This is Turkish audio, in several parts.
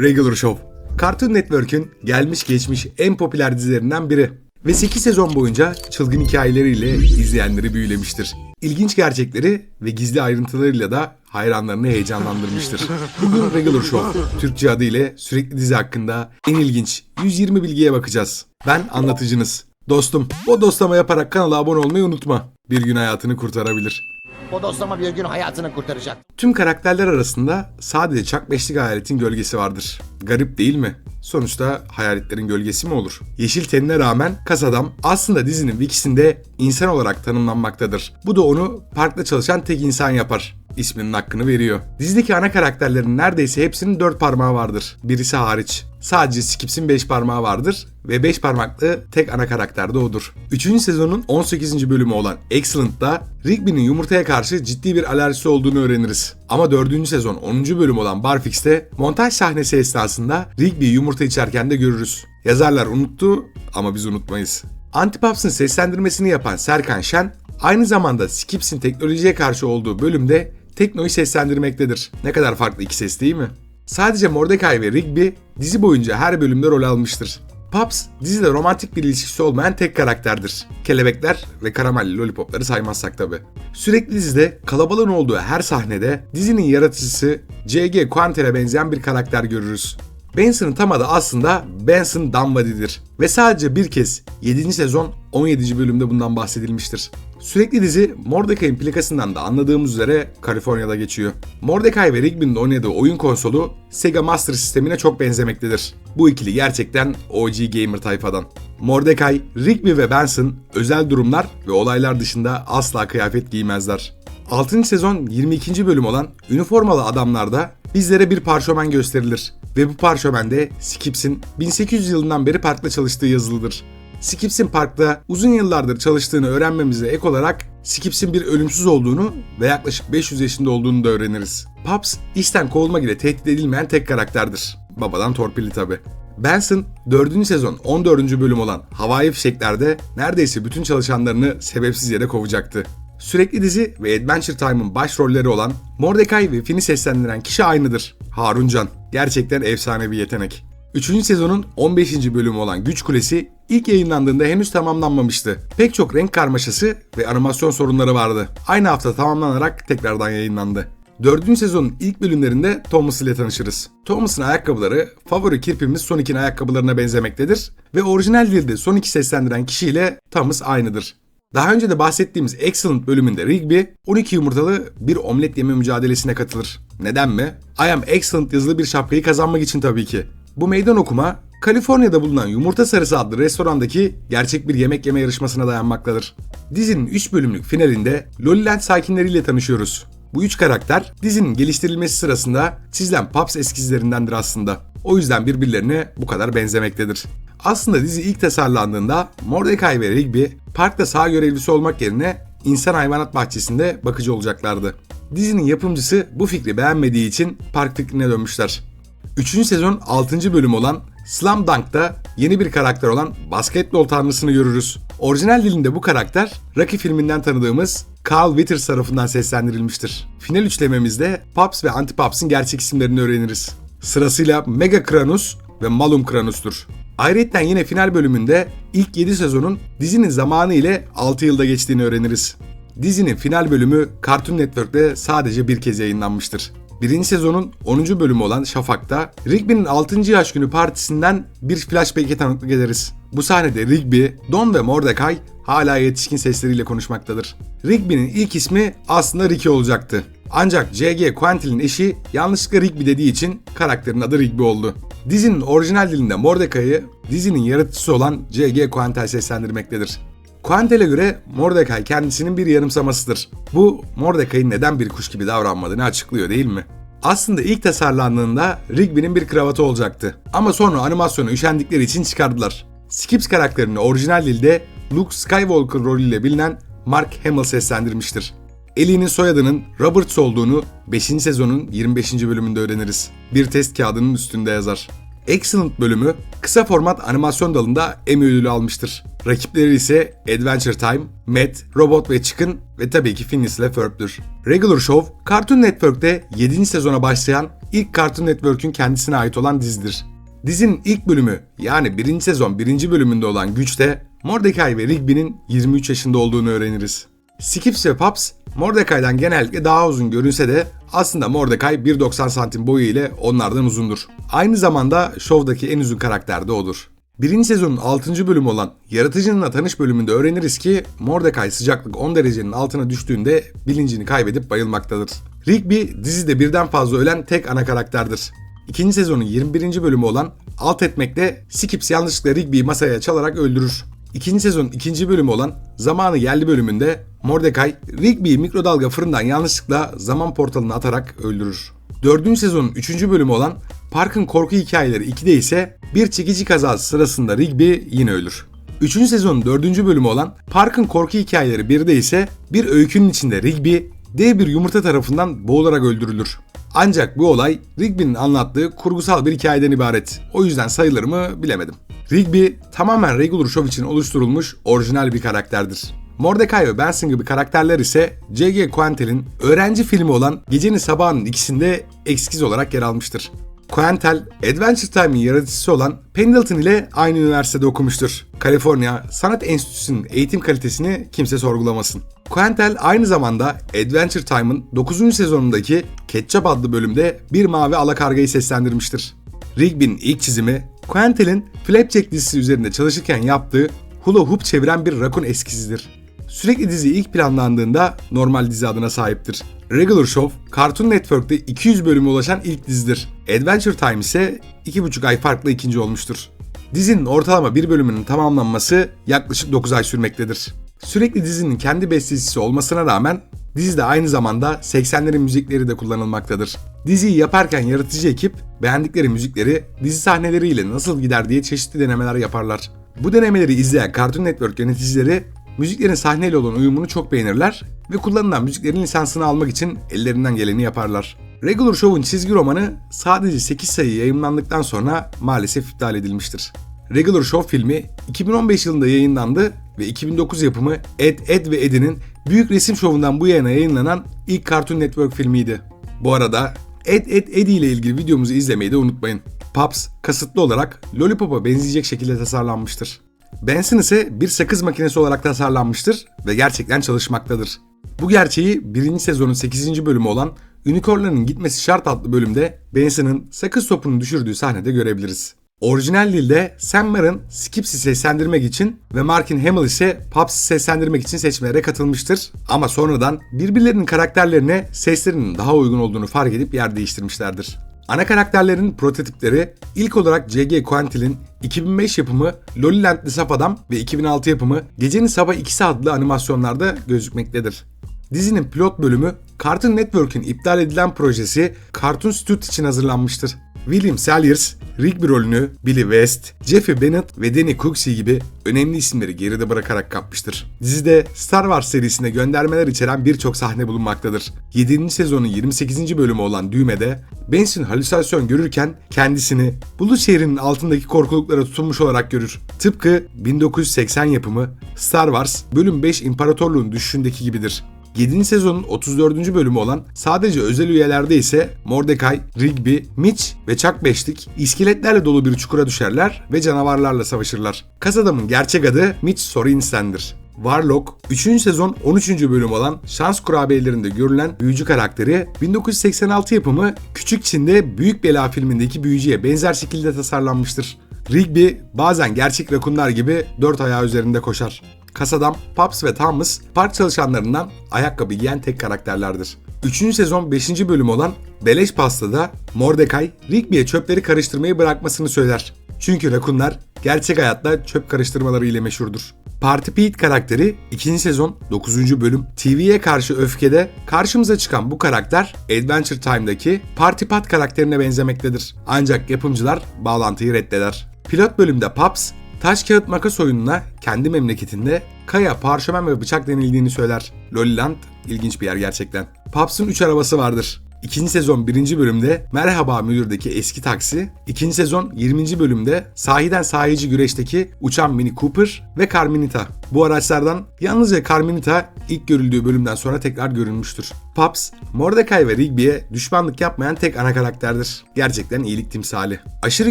Regular Show. Cartoon Network'ün gelmiş geçmiş en popüler dizilerinden biri. Ve 8 sezon boyunca çılgın hikayeleriyle izleyenleri büyülemiştir. İlginç gerçekleri ve gizli ayrıntılarıyla da hayranlarını heyecanlandırmıştır. Bugün Regular Show, Türkçe adıyla sürekli dizi hakkında en ilginç 120 bilgiye bakacağız. Ben anlatıcınız. Dostum, o dostlama yaparak kanala abone olmayı unutma. Bir gün hayatını kurtarabilir. O dostlama bir gün hayatını kurtaracak. Tüm karakterler arasında sadece Chuck Beşlik hayaletin gölgesi vardır. Garip değil mi? Sonuçta hayaletlerin gölgesi mi olur? Yeşil tenine rağmen kas adam aslında dizinin wikisinde insan olarak tanımlanmaktadır. Bu da onu parkta çalışan tek insan yapar. İsminin hakkını veriyor. Dizideki ana karakterlerin neredeyse hepsinin dört parmağı vardır. Birisi hariç. Sadece Skips'in 5 parmağı vardır ve 5 parmaklı tek ana karakter de odur. 3. sezonun 18. bölümü olan Excellent'da Rigby'nin yumurtaya karşı ciddi bir alerjisi olduğunu öğreniriz. Ama 4. sezon 10. bölüm olan Barfix'te montaj sahnesi esnasında Rigby'yi yumurta içerken de görürüz. Yazarlar unuttu ama biz unutmayız. Antipops'ın seslendirmesini yapan Serkan Şen, aynı zamanda Skips'in teknolojiye karşı olduğu bölümde Tekno'yu seslendirmektedir. Ne kadar farklı iki ses değil mi? Sadece Mordecai ve Rigby dizi boyunca her bölümde rol almıştır. Pops dizide romantik bir ilişkisi olmayan tek karakterdir. Kelebekler ve karamelli lollipopları saymazsak tabi. Sürekli dizide kalabalığın olduğu her sahnede dizinin yaratıcısı J.G. Quantel'e benzeyen bir karakter görürüz. Benson'ın tam adı aslında Benson Dunwody'dir ve sadece bir kez 7. sezon 17. bölümde bundan bahsedilmiştir. Sürekli dizi Mordecai'nin plakasından da anladığımız üzere Kaliforniya'da geçiyor. Mordecai ve Rigby'nin oynadığı oyun konsolu Sega Master sistemine çok benzemektedir. Bu ikili gerçekten OG gamer tayfadan. Mordecai, Rigby ve Benson özel durumlar ve olaylar dışında asla kıyafet giymezler. 6. sezon 22. bölüm olan Üniformalı Adamlar'da bizlere bir parşömen gösterilir ve bu parşömende Skips'in 1800 yılından beri parkta çalıştığı yazılıdır. Skips'in parkta uzun yıllardır çalıştığını öğrenmemize ek olarak Skips'in bir ölümsüz olduğunu ve yaklaşık 500 yaşında olduğunu da öğreniriz. Pops, işten kovulmak ile tehdit edilmeyen tek karakterdir. Babadan torpilli tabi. Benson 4. sezon 14. bölüm olan Havai Fişekler'de neredeyse bütün çalışanlarını sebepsiz yere kovacaktı. Sürekli dizi ve Adventure Time'ın başrolleri olan Mordecai ve Finn'i seslendiren kişi aynıdır. Harun Can. Gerçekten efsane bir yetenek. 3. sezonun 15. bölümü olan Güç Kulesi ilk yayınlandığında henüz tamamlanmamıştı. Pek çok renk karmaşası ve animasyon sorunları vardı. Aynı hafta tamamlanarak tekrardan yayınlandı. 4. sezonun ilk bölümlerinde Thomas ile tanışırız. Thomas'ın ayakkabıları favori kirpimiz Sonic'in ayakkabılarına benzemektedir ve orijinal dilde Sonic'i seslendiren kişiyle Thomas aynıdır. Daha önce de bahsettiğimiz Excellent bölümünde Rigby 12 yumurtalı bir omlet yeme mücadelesine katılır. Neden mi? I am Excellent yazılı bir şapkayı kazanmak için tabii ki. Bu meydan okuma Kaliforniya'da bulunan Yumurta Sarısı adlı restorandaki gerçek bir yemek yeme yarışmasına dayanmaktadır. Dizinin 3 bölümlük finalinde Lollyland sakinleriyle tanışıyoruz. Bu üç karakter dizinin geliştirilmesi sırasında çizilen Pops eskizlerindendir aslında. O yüzden birbirlerine bu kadar benzemektedir. Aslında dizi ilk tasarlandığında Mordecai ve Rigby parkta sağ görevlisi olmak yerine insan hayvanat bahçesinde bakıcı olacaklardı. Dizinin yapımcısı bu fikri beğenmediği için park fikrine dönmüşler. 3. sezon 6. bölüm olan Slam Dunk'ta yeni bir karakter olan basketbol tanrısını görürüz. Orijinal dilinde bu karakter Rocky filminden tanıdığımız Carl Weathers tarafından seslendirilmiştir. Final üçlememizde Pops ve Antipops'ın gerçek isimlerini öğreniriz. Sırasıyla Mega Kranus ve Malum Kranus'tur. Ayrıca yine final bölümünde ilk 7 sezonun dizinin zamanı ile 6 yılda geçtiğini öğreniriz. Dizinin final bölümü Cartoon Network'te sadece bir kez yayınlanmıştır. Birinci sezonun 10. bölümü olan Şafak'ta Rigby'nin 6. yaş günü partisinden bir flashback'e tanıklık ederiz. Bu sahnede Rigby, Don ve Mordecai hala yetişkin sesleriyle konuşmaktadır. Rigby'nin ilk ismi aslında Ricky olacaktı. Ancak J.G. Quentin'in eşi yanlışlıkla Rigby dediği için karakterin adı Rigby oldu. Dizinin orijinal dilinde Mordecai'yi dizinin yaratıcısı olan J.G. Quentin seslendirmektedir. Quentel'e göre Mordecai kendisinin bir yanımsamasıdır. Bu Mordecai'nin neden bir kuş gibi davranmadığını açıklıyor değil mi? Aslında ilk tasarlandığında Rigby'nin bir kravatı olacaktı. Ama sonra animasyonu üşendikleri için çıkardılar. Skips karakterini orijinal dilde Luke Skywalker rolüyle bilinen Mark Hamill seslendirmiştir. Ellie'nin soyadının Roberts olduğunu 5. sezonun 25. bölümünde öğreniriz. Bir test kağıdının üstünde yazar. Excellent bölümü kısa format animasyon dalında Emmy ödülü almıştır. Rakipleri ise Adventure Time, Matt, Robot ve Chicken ve tabii ki Phineas ile Ferb'dür. Regular Show, Cartoon Network'te 7. sezona başlayan ilk Cartoon Network'ün kendisine ait olan dizidir. Dizinin ilk bölümü yani 1. sezon 1. bölümünde olan güçte Mordecai ve Rigby'nin 23 yaşında olduğunu öğreniriz. Skips ve Pops Mordecai'den genellikle daha uzun görünse de aslında Mordecai 1.90 santim boyu ile onlardan uzundur. Aynı zamanda şovdaki en uzun karakter de odur. Birinci sezonun 6. bölümü olan Yaratıcınınla Tanış bölümünde öğreniriz ki Mordecai sıcaklık 10 derecenin altına düştüğünde bilincini kaybedip bayılmaktadır. Rigby dizide birden fazla ölen tek ana karakterdir. İkinci sezonun 21. bölümü olan Alt Etmek'te Skips yanlışlıkla Rigby'yi masaya çalarak öldürür. İkinci sezonun ikinci bölümü olan Zamanı Yerli bölümünde Mordecai, Rigby'yi mikrodalga fırından yanlışlıkla zaman portalına atarak öldürür. Dördüncü sezonun üçüncü bölümü olan Park'ın Korku Hikayeleri 2'de ise bir çekici kazası sırasında Rigby yine ölür. Üçüncü sezonun dördüncü bölümü olan Park'ın Korku Hikayeleri 1'de ise bir öykünün içinde Rigby dev bir yumurta tarafından boğularak öldürülür. Ancak bu olay Rigby'nin anlattığı kurgusal bir hikayeden ibaret. O yüzden sayılır mı bilemedim. Rigby tamamen Regular Show için oluşturulmuş orijinal bir karakterdir. Mordecai ve Benson gibi karakterler ise J.G. Quantel'in öğrenci filmi olan Gecenin Sabahının ikisinde eskiz olarak yer almıştır. Quantel, Adventure Time'in yaratıcısı olan Pendleton ile aynı üniversitede okumuştur. Kaliforniya Sanat Enstitüsü'nün eğitim kalitesini kimse sorgulamasın. Quantel aynı zamanda Adventure Time'ın 9. sezonundaki Ketchup adlı bölümde bir mavi alakargayı seslendirmiştir. Rigby'nin ilk çizimi, Quantel'in Flapjack dizisi üzerinde çalışırken yaptığı hula hoop çeviren bir rakun eskizidir. Sürekli dizi ilk planlandığında normal dizi adına sahiptir. Regular Show, Cartoon Network'te 200 bölüme ulaşan ilk dizidir. Adventure Time ise 2,5 ay farklı ikinci olmuştur. Dizinin ortalama bir bölümünün tamamlanması yaklaşık 9 ay sürmektedir. Sürekli dizinin kendi bestecisi olmasına rağmen dizide aynı zamanda 80'lerin müzikleri de kullanılmaktadır. Diziyi yaparken yaratıcı ekip beğendikleri müzikleri dizi sahneleriyle nasıl gider diye çeşitli denemeler yaparlar. Bu denemeleri izleyen Cartoon Network yöneticileri müziklerin sahneyle olan uyumunu çok beğenirler ve kullanılan müziklerin lisansını almak için ellerinden geleni yaparlar. Regular Show'un çizgi romanı sadece 8 sayı yayınlandıktan sonra maalesef iptal edilmiştir. Regular Show filmi 2015 yılında yayınlandı ve 2009 yapımı Ed, Ed ve Eddie'nin büyük resim şovundan bu yana yayınlanan ilk Cartoon Network filmiydi. Bu arada Ed, Ed, Eddie ile ilgili videomuzu izlemeyi de unutmayın. Pops kasıtlı olarak Lollipop'a benzeyecek şekilde tasarlanmıştır. Benson ise bir sakız makinesi olarak tasarlanmıştır ve gerçekten çalışmaktadır. Bu gerçeği 1. sezonun 8. bölümü olan Unicornların Gitmesi Şart adlı bölümde Benson'ın sakız topunu düşürdüğü sahnede görebiliriz. Orijinal dilde Sam Marin Skips'i seslendirmek için ve Markin Hamill ise Pops'ı seslendirmek için seçmelere katılmıştır. Ama sonradan birbirlerinin karakterlerine seslerinin daha uygun olduğunu fark edip yer değiştirmişlerdir. Ana karakterlerin prototipleri ilk olarak J.G. Quantel'in 2005 yapımı Lollyland'li Saf Adam ve 2006 yapımı Gecenin Sabah İkisi adlı animasyonlarda gözükmektedir. Dizinin pilot bölümü Cartoon Network'ün iptal edilen projesi Cartoon Studio için hazırlanmıştır. William Salyers, Rigby rolünü Billy West, Jeffrey Bennett ve Danny Cooksey gibi önemli isimleri geride bırakarak kapmıştır. Dizide Star Wars serisine göndermeler içeren birçok sahne bulunmaktadır. 7. sezonun 28. bölümü olan Düğme'de Benson halüsinasyon görürken kendisini Bulut şehrinin altındaki korkuluklara tutulmuş olarak görür. Tıpkı 1980 yapımı Star Wars bölüm 5 İmparatorluğun düşüşündeki gibidir. 7. sezonun 34. bölümü olan sadece özel üyelerde ise Mordecai, Rigby, Mitch ve Chuck Beşlik iskeletlerle dolu bir çukura düşerler ve canavarlarla savaşırlar. Kasadamın gerçek adı Mitch Sorensen'dir. Warlock, 3. sezon 13. bölüm olan Şans Kurabiyelerinde görülen büyücü karakteri 1986 yapımı Küçük Çin'de Büyük Bela filmindeki büyücüye benzer şekilde tasarlanmıştır. Rigby bazen gerçek rakunlar gibi dört ayağı üzerinde koşar. Kasadam, Pops ve Thomas park çalışanlarından ayakkabı giyen tek karakterlerdir. 3. sezon 5. bölüm olan Beleş Pasta'da Mordecai, Rigby'ye çöpleri karıştırmayı bırakmasını söyler. Çünkü rakunlar gerçek hayatta çöp karıştırmaları ile meşhurdur. Party Pete karakteri 2. sezon 9. bölüm TV'ye karşı öfkede karşımıza çıkan bu karakter Adventure Time'daki Party Pat karakterine benzemektedir. Ancak yapımcılar bağlantıyı reddeder. Pilot bölümde Pops taş kağıt makas oyununa kendi memleketinde kaya, parşömen ve bıçak denildiğini söyler. Lollyland ilginç bir yer gerçekten. Pops'un 3 arabası vardır. İkinci sezon 1. bölümde Merhaba Müdür'deki eski taksi, ikinci sezon 20. bölümde sahiden sahici güreşteki uçan Mini Cooper ve Carminita. Bu araçlardan yalnızca Carminita ilk görüldüğü bölümden sonra tekrar görülmüştür. Pops, Mordecai ve Rigby'ye düşmanlık yapmayan tek ana karakterdir. Gerçekten iyilik timsali. Aşırı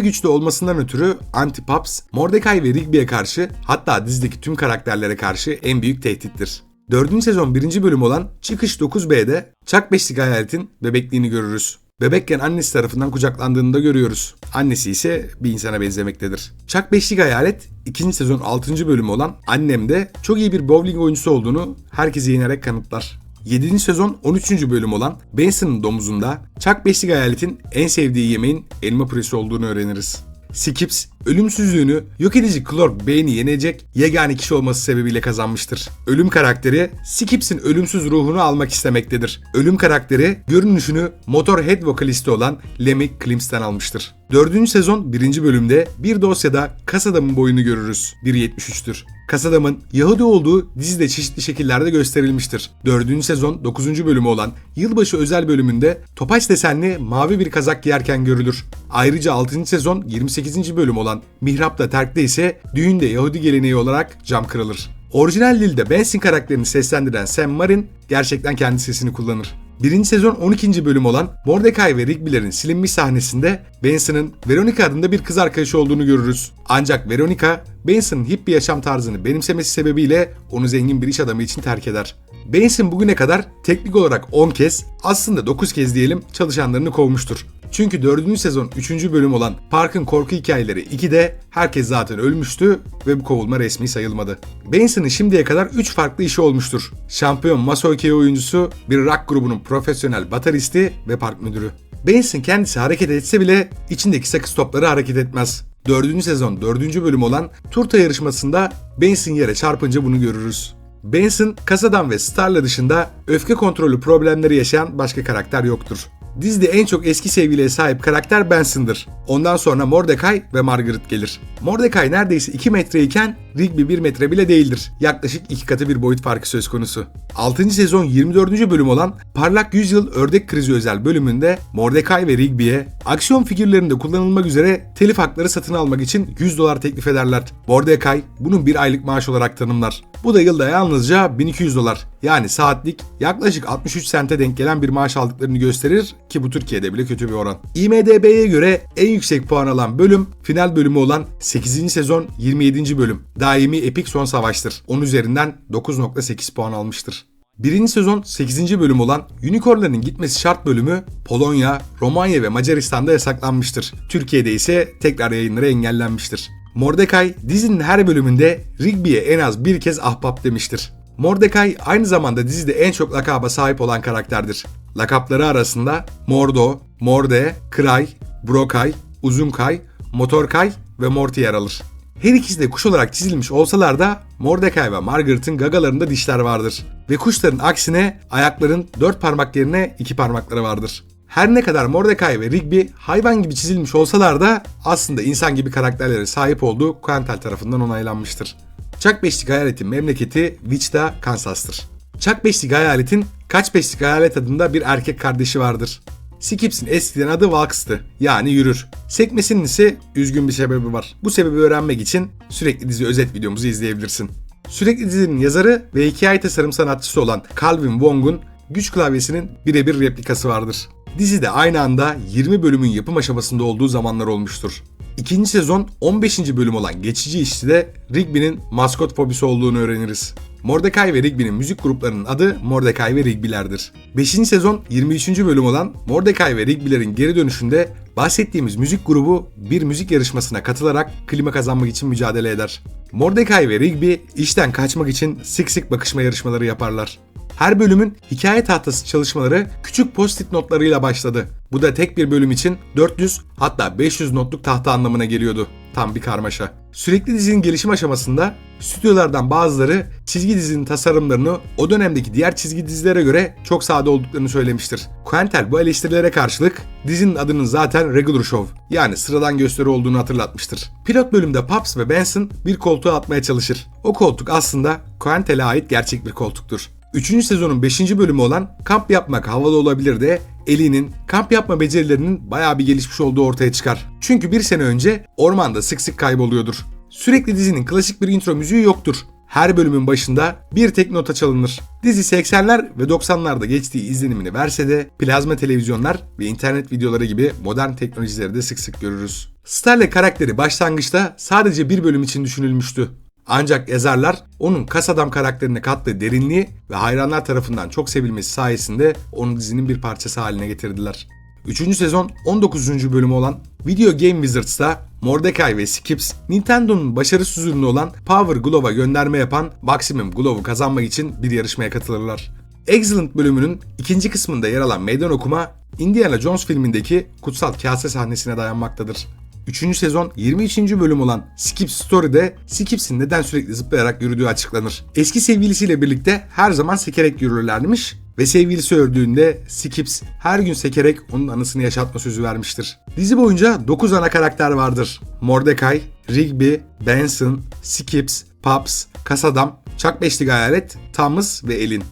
güçlü olmasından ötürü Anti-Pops, Mordecai ve Rigby'ye karşı hatta dizideki tüm karakterlere karşı en büyük tehdittir. 4. sezon 1. bölüm olan Çıkış 9B'de Chuck Beşlik hayaletin bebekliğini görürüz. Bebekken annesi tarafından kucaklandığını da görüyoruz. Annesi ise bir insana benzemektedir. Chuck Beşlik Hayalet 2. sezon 6. bölümü olan Annem'de çok iyi bir bowling oyuncusu olduğunu herkese yenerek kanıtlar. 7. sezon 13. bölüm olan Benson'ın domuzunda Chuck Beşlik Hayalet'in en sevdiği yemeğin elma püresi olduğunu öğreniriz. Skips, ölümsüzlüğünü yok edici Klor Bane'i yenecek yegane kişi olması sebebiyle kazanmıştır. Ölüm karakteri, Skips'in ölümsüz ruhunu almak istemektedir. Ölüm karakteri, görünüşünü Motorhead vokalisti olan Lemmy Kilmiste'den almıştır. 4. sezon 1. bölümde bir dosyada Kasadam'ın boyunu görürüz. 1.73'tür. Kasadam'ın Yahudi olduğu dizide çeşitli şekillerde gösterilmiştir. 4. sezon 9. bölümü olan Yılbaşı özel bölümünde topaç desenli mavi bir kazak giyerken görülür. Ayrıca 6. sezon 28. bölüm olan Mihrap'ta Terk'te ise düğünde Yahudi geleneği olarak cam kırılır. Orijinal dilde Benson karakterini seslendiren Sam Marin gerçekten kendi sesini kullanır. Birinci sezon 12. bölüm olan Mordecai ve Rigby'lerin silinmiş sahnesinde Benson'ın Veronica adında bir kız arkadaşı olduğunu görürüz. Ancak Veronica, Benson'ın hippie yaşam tarzını benimsemesi sebebiyle onu zengin bir iş adamı için terk eder. Benson bugüne kadar teknik olarak 10 kez, aslında 9 kez diyelim çalışanlarını kovmuştur. Çünkü 4. sezon 3. bölüm olan Park'ın Korku Hikayeleri 2'de herkes zaten ölmüştü ve bu kovulma resmi sayılmadı. Benson'ın şimdiye kadar 3 farklı işi olmuştur. Şampiyon Masoke oyuncusu, bir rock grubunun profesyonel bataristi ve park müdürü. Benson kendisi hareket etse bile içindeki sakız topları hareket etmez. 4. sezon 4. bölüm olan Turta yarışmasında Benson yere çarpınca bunu görürüz. Benson, kasadan ve Star'la dışında öfke kontrolü problemleri yaşayan başka karakter yoktur. Dizide en çok eski sevgiliye sahip karakter Benson'dır. Ondan sonra Mordecai ve Margaret gelir. Mordecai neredeyse 2 metreyken Rigby 1 metre bile değildir. Yaklaşık 2 katı bir boyut farkı söz konusu. 6. sezon 24. bölüm olan Parlak Yüzyıl Ördek Krizi özel bölümünde Mordecai ve Rigby'ye aksiyon figürlerinde kullanılmak üzere telif hakları satın almak için 100 dolar teklif ederler. Mordecai bunun bir aylık maaş olarak tanımlar. Bu da yılda yalnızca 1200 dolar yani saatlik yaklaşık 63 sente denk gelen bir maaş aldıklarını gösterir ki bu Türkiye'de bile kötü bir oran. IMDB'ye göre en yüksek puan alan bölüm final bölümü olan 8. sezon 27. bölüm. Daimi epik son savaştır. 10 üzerinden 9.8 puan almıştır. Birinci sezon 8. bölüm olan Unicornların Gitmesi Şart bölümü Polonya, Romanya ve Macaristan'da yasaklanmıştır. Türkiye'de ise tekrar yayınları engellenmiştir. Mordecai dizinin her bölümünde Rigby'ye en az bir kez ahbap demiştir. Mordecai aynı zamanda dizide en çok lakaba sahip olan karakterdir. Lakapları arasında Mordo, Morde, Kray, Brokay, Uzunkay, Motorkay ve Morty yer alır. Her ikisi de kuş olarak çizilmiş olsalar da Mordecai ve Margaret'ın gagalarında dişler vardır. Ve kuşların aksine ayakların dört parmak yerine iki parmakları vardır. Her ne kadar Mordecai ve Rigby hayvan gibi çizilmiş olsalar da aslında insan gibi karakterlere sahip olduğu Quentin tarafından onaylanmıştır. Chuck Beşlik Hayalet'in memleketi Wichita, Kansas'tır. Chuck Beşlik Hayalet'in Kaç Beşlik Hayalet adında bir erkek kardeşi vardır. Skips'in eskiden adı Walks'tı yani yürür. Sekmesinin ise üzgün bir sebebi var. Bu sebebi öğrenmek için sürekli dizi özet videomuzu izleyebilirsin. Sürekli dizinin yazarı ve hikaye tasarım sanatçısı olan Calvin Wong'un güç klavyesinin birebir replikası vardır. Dizide aynı anda 20 bölümün yapım aşamasında olduğu zamanlar olmuştur. İkinci sezon 15. bölüm olan Geçici İşçi'de Rigby'nin maskot fobisi olduğunu öğreniriz. Mordecai ve Rigby'nin müzik gruplarının adı Mordecai ve Rigby'lerdir. 5. sezon 23. bölüm olan Mordecai ve Rigby'lerin geri dönüşünde bahsettiğimiz müzik grubu bir müzik yarışmasına katılarak klima kazanmak için mücadele eder. Mordecai ve Rigby işten kaçmak için sık sık bakışma yarışmaları yaparlar. Her bölümün hikaye tahtası çalışmaları küçük post-it notlarıyla başladı. Bu da tek bir bölüm için 400 hatta 500 notluk tahta anlamına geliyordu. Tam bir karmaşa. Sürekli dizinin gelişim aşamasında stüdyolardan bazıları çizgi dizinin tasarımlarını o dönemdeki diğer çizgi dizilere göre çok sade olduklarını söylemiştir. Quentel bu eleştirilere karşılık dizinin adının zaten Regular Show yani sıradan gösteri olduğunu hatırlatmıştır. Pilot bölümde Pops ve Benson bir koltuğa atmaya çalışır. O koltuk aslında Quentel'e ait gerçek bir koltuktur. 3. sezonun 5. bölümü olan Kamp Yapmak Havalı Olabilir de Ellie'nin kamp yapma becerilerinin bayağı bir gelişmiş olduğu ortaya çıkar. Çünkü bir sene önce ormanda sık sık kayboluyordur. Sürekli dizinin klasik bir intro müziği yoktur. Her bölümün başında bir tek nota çalınır. Dizi 80'ler ve 90'larda geçtiği izlenimini verse de plazma televizyonlar ve internet videoları gibi modern teknolojileri de sık sık görürüz. Starle karakteri başlangıçta sadece bir bölüm için düşünülmüştü. Ancak yazarlar onun kas adam karakterine kattığı derinliği ve hayranlar tarafından çok sevilmesi sayesinde onu dizinin bir parçası haline getirdiler. 3. sezon 19. bölümü olan Video Game Wizards'ta Mordecai ve Skips, Nintendo'nun başarısız ürünü olan Power Glove'a gönderme yapan Maximum Glove'u kazanmak için bir yarışmaya katılırlar. Excellent bölümünün ikinci kısmında yer alan meydan okuma, Indiana Jones filmindeki kutsal kase sahnesine dayanmaktadır. 3. sezon 23. bölüm olan Skip Story'de Skips'in neden sürekli zıplayarak yürüdüğü açıklanır. Eski sevgilisiyle birlikte her zaman sekerek yürürlermiş ve sevgilisi öldüğünde Skips her gün sekerek onun anısını yaşatma sözü vermiştir. Dizi boyunca 9 ana karakter vardır. Mordecai, Rigby, Benson, Skips, Pops, Kasadam, Chuck Beşlik Hayalet, Thomas ve Elin.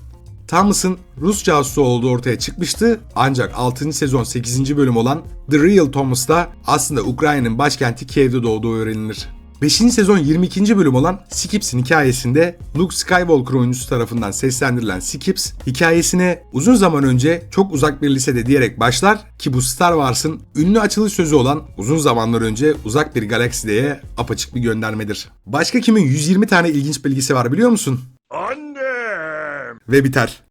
Thomas'ın Rus casusu olduğu ortaya çıkmıştı ancak 6. sezon 8. bölüm olan The Real Thomas'ta aslında Ukrayna'nın başkenti Kiev'de doğduğu öğrenilir. 5. sezon 22. bölüm olan Skips'in hikayesinde Luke Skywalker oyuncusu tarafından seslendirilen Skips hikayesine uzun zaman önce çok uzak bir lisede diyerek başlar ki bu Star Wars'ın ünlü açılış sözü olan uzun zamanlar önce uzak bir galaksideye apaçık bir göndermedir. Başka kimin 120 tane ilginç bilgisi var biliyor musun? Annem! Ve biter.